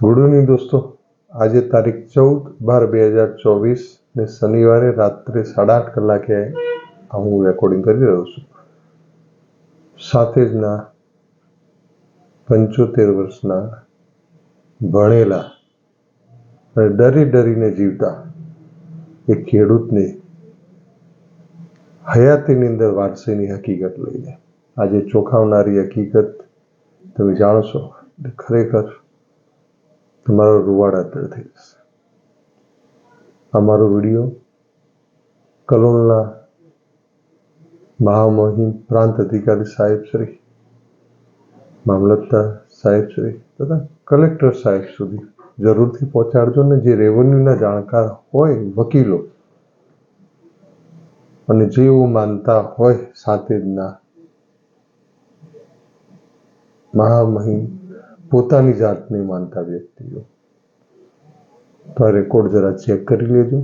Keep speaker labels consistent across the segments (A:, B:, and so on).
A: ગુડુની દોસ્તો, આજે તારીખ ચૌદ બાર બે હજાર ચોવીસ ને શનિવારે રાત્રે સાડા આઠ કલાકે હું રેકોર્ડિંગ કરી રહ્યો છું. સાથે જ ના પંચોતેર વર્ષના ભણેલા અને ડરી ડરીને જીવતા એ ખેડૂતને હયાતીની અંદર વારસીની હકીકત લઈને. આજે ચોંકાવનારી હકીકત તમે જાણશો. ખરેખર તમારો રૂવાડા તળ થઈ જશે. અમારો વીડિયો કલોલના મહામહિમ પ્રાંત અધિકારી સાહેબ શ્રી, મામલતદાર સાહેબ શ્રી તથા કલેક્ટર સાહેબ સુધી જરૂરથી પહોંચાડજો ને જે રેવન્યુના જાણકાર હોય, વકીલો, અને જે એવું માનતા હોય સાથે જ ના. મહામહિમ પોતાની જાત નહીં માનતા વ્યક્તિઓ. તો આ રેકોર્ડ જરા ચેક કરી લેજો.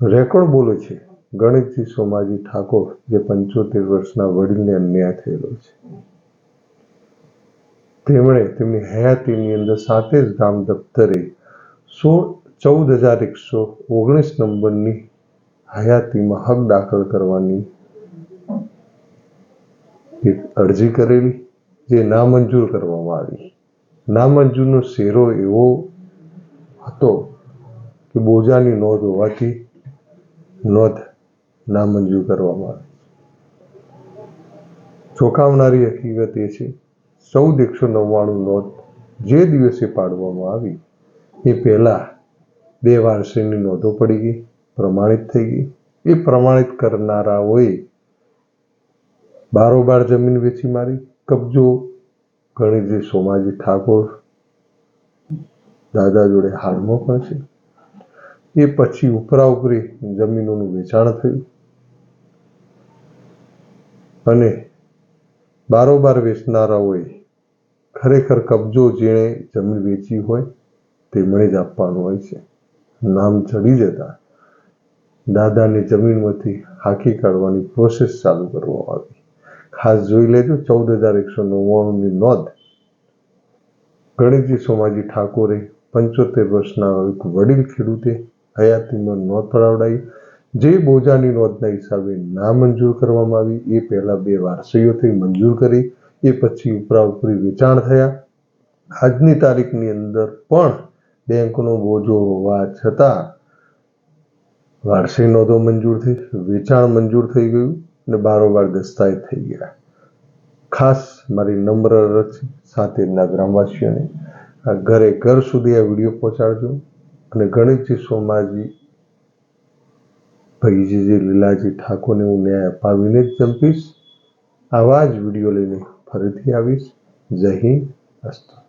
A: રેકોર્ડ બોલે છે ગણેશજી સોમાજી ઠાકોર, જે પંચોતેર વર્ષના વડીલને અન્યાય થયેલો છે. તેમણે તેમની હયાતીની અંદર સાથે જ ગામ દફતરે સોળ, ચૌદ હજાર એકસો ઓગણીસ નંબરની હયાતીમાં હક દાખલ કરવાની એક અરજી કરેલી. જે નામંજૂર કરવામાં આવી. નામંજૂરનો શેરો એવો હતો કે બોજાની નોંધ હોવાથી નોંધ નામંજૂર કરવામાં આવી. ચોંકાવનારી હકીકત એ છે, ચૌદ એકસો નવ્વાણું નોંધ જે દિવસે પાડવામાં આવી, એ પહેલાં બે વારસીની નોંધો પડી ગઈ, પ્રમાણિત થઈ ગઈ. એ પ્રમાણિત કરનારાઓએ બારોબાર જમીન વેચી મારી કબજો ગણેશજી સોમાજી ઠાકોર દાદા જોડે હાલમાં પણ છે. એ પછી ઉપરા ઉપરી જમીનોનું વેચાણ થયું. અને બારોબાર વેચનારાઓએ ખરેખર કબજો જેણે જમીન વેચી હોય તેમણે જ આપવાનું હોય છે. નામ ચડી જતા દાદાને જમીનમાંથી હાંકી કાઢવાની પ્રોસેસ ચાલુ કરવામાં આવી. ખાસ જોઈ લેજો, ચૌદ હજાર એકસો નવ્વાણુંની નોંધ. ગણેશજી સોમાજી ઠાકોરે પંચોતેર વર્ષના એક વડીલ ખેડૂતે હયાતીમાં નોંધ પડાવડાવી જે બોજાની નોંધના હિસાબે નામંજૂર કરવામાં આવી. એ પહેલાં બે વારસીઓથી મંજૂર કરી. એ પછી ઉપરા ઉપરી વેચાણ થયા. આજની તારીખની અંદર પણ બેંકનો બોજો હોવા છતાં વારસી નોંધો મંજૂર થઈ, વેચાણ મંજૂર થઈ ગયું. અને બારોબાર દસ્તાવેજ થઈ ગયા. ખાસ મારી નમ્ર અરજ સાથેના ગ્રામવાસીઓને. ઘરે ઘર સુધી આ વીડિયો પહોંચાડજો અને ગણેશજી સોમાજી ભાઈજી લીલાજી ઠાકોરને હું ન્યાય અપાવીને જ જંપીશ, આવા જ વીડિયો લઈને ફરીથી આવીશ. જય હિન્દ, અસ્તુ